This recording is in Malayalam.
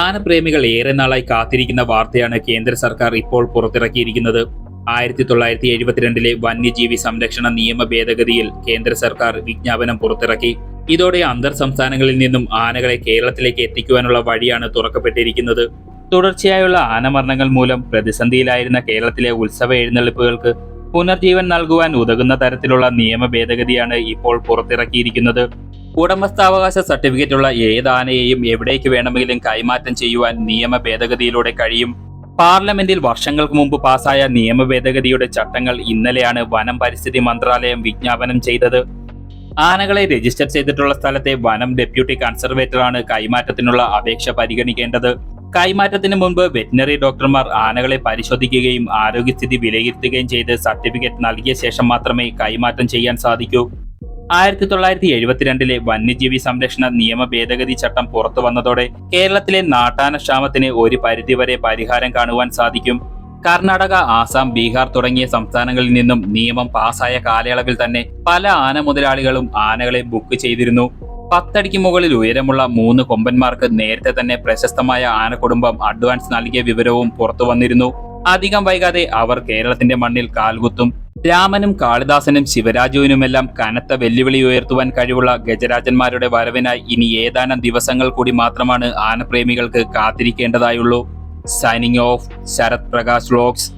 ആനപ്രേമികൾ ഏറെ നാളായി കാത്തിരിക്കുന്ന വാർത്തയാണ് കേന്ദ്ര സർക്കാർ ഇപ്പോൾ പുറത്തിറക്കിയിരിക്കുന്നത്. ആയിരത്തി തൊള്ളായിരത്തി എഴുപത്തിരണ്ടിലെ വന്യജീവി സംരക്ഷണ നിയമ ഭേദഗതിയിൽ കേന്ദ്ര സർക്കാർ വിജ്ഞാപനം പുറത്തിറക്കി. ഇതോടെ അന്തർ സംസ്ഥാനങ്ങളിൽ നിന്നും ആനകളെ കേരളത്തിലേക്ക് എത്തിക്കുവാനുള്ള വഴിയാണ് തുറക്കപ്പെട്ടിരിക്കുന്നത്. തുടർച്ചയായുള്ള ആനമരണങ്ങൾ മൂലം പ്രതിസന്ധിയിലായിരുന്ന കേരളത്തിലെ ഉത്സവ എഴുന്നള്ളിപ്പുകൾക്ക് പുനർജീവൻ നൽകുവാൻ ഉതകുന്ന തരത്തിലുള്ള നിയമ ഭേദഗതിയാണ് ഇപ്പോൾ പുറത്തിറക്കിയിരിക്കുന്നത്. ഉടമസ്ഥാവകാശ സർട്ടിഫിക്കറ്റുള്ള ഏത് ആനയെയും എവിടേക്ക് വേണമെങ്കിലും കൈമാറ്റം ചെയ്യുവാൻ നിയമ ഭേദഗതിയിലൂടെ കഴിയും. പാർലമെന്റിൽ വർഷങ്ങൾക്ക് മുമ്പ് പാസായ നിയമ ഭേദഗതിയുടെ ചട്ടങ്ങൾ ഇന്നലെയാണ് വനം പരിസ്ഥിതി മന്ത്രാലയം വിജ്ഞാപനം ചെയ്തത്. ആനകളെ രജിസ്റ്റർ ചെയ്തിട്ടുള്ള സ്ഥലത്തെ വനം ഡെപ്യൂട്ടി കൺസർവേറ്ററാണ് കൈമാറ്റത്തിനുള്ള അപേക്ഷ പരിഗണിക്കേണ്ടത്. കൈമാറ്റത്തിന് മുൻപ് വെറ്റിനറി ഡോക്ടർമാർ ആനകളെ പരിശോധിക്കുകയും ആരോഗ്യസ്ഥിതി വിലയിരുത്തുകയും ചെയ്ത് സർട്ടിഫിക്കറ്റ് നൽകിയ ശേഷം മാത്രമേ കൈമാറ്റം ചെയ്യാൻ സാധിക്കൂ. ആയിരത്തി തൊള്ളായിരത്തി എഴുപത്തിരണ്ടിലെ വന്യജീവി സംരക്ഷണ നിയമ ഭേദഗതി ചട്ടം പുറത്തു വന്നതോടെ കേരളത്തിലെ നാട്ടാന ക്ഷാമത്തിന് ഒരു പരിധിവരെ പരിഹാരം കാണുവാൻ സാധിക്കും. കർണാടക ആസാം ബീഹാർ തുടങ്ങിയ സംസ്ഥാനങ്ങളിൽ നിന്നും നിയമം പാസായ കാലയളവിൽ തന്നെ പല ആന മുതലാളികളും ആനകളെ ബുക്ക് ചെയ്തിരുന്നു. പത്തടിക്ക് മുകളിൽ ഉയരമുള്ള മൂന്ന് കൊമ്പന്മാർക്ക് നേരത്തെ തന്നെ പ്രശസ്തമായ ആനക്കുടുംബം അഡ്വാൻസ് നൽകിയ വിവരവും പുറത്തു വന്നിരുന്നു. അധികം വൈകാതെ അവർ കേരളത്തിന്റെ മണ്ണിൽ കാൽകുത്തും രാമനും കാളിദാസനും ശിവരാജുവിനുമെല്ലാം കനത്ത വെല്ലുവിളി ഉയർത്തുവാൻ കഴിവുള്ള ഗജരാജന്മാരുടെ വരവിനായി ഇനി ഏതാനും ദിവസങ്ങൾ കൂടി മാത്രമാണ് ആനപ്രേമികൾക്ക് കാത്തിരിക്കേണ്ടതായുള്ളൂ. Signing off Sarath Prakash vlogs.